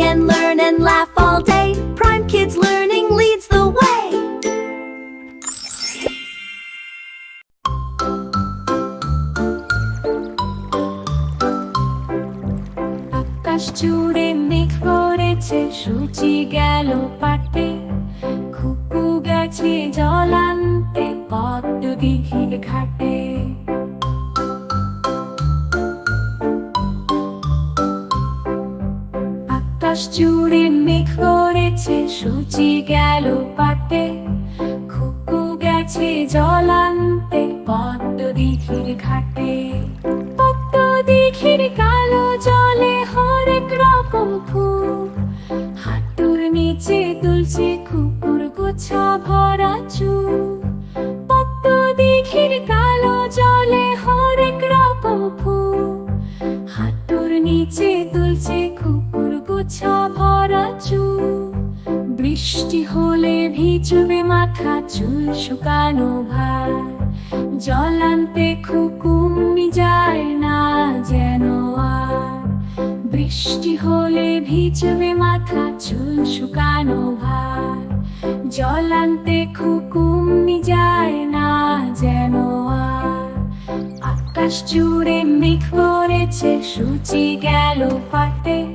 sing and learn and laugh all day. Prime Kids Learning leads the way. আকাশ জুড়ে মেঘ করেছে সূচি গেল পাটে খুকু গেছে জল আনতে পদ্ম দিঘির ঘাটে আকাশ জুড়ে মেঘ করেছে, সূচি গেল পাতে। খুকু গেছে জল আনতে পদ্ম দিঘির ঘাটে। পদ্ম দিঘির কালো জলে হরেক রকম ফুল। হাঁটুর নিচে দুলছে খুকুর গোছা ভরা চুল। বৃষ্টি হলে ভিজবে মাথা, চুল শুকানো ভার। জল আনতে খুকুমনি যায় না যেন আর। বৃষ্টি হলে ভিজবে মাথা, চুল শুকানো ভার। জল আনতে খুকুমনি যায় না যেন আর। আকাশ জুড়ে মেঘ পড়েছে সূচি গেল পাটে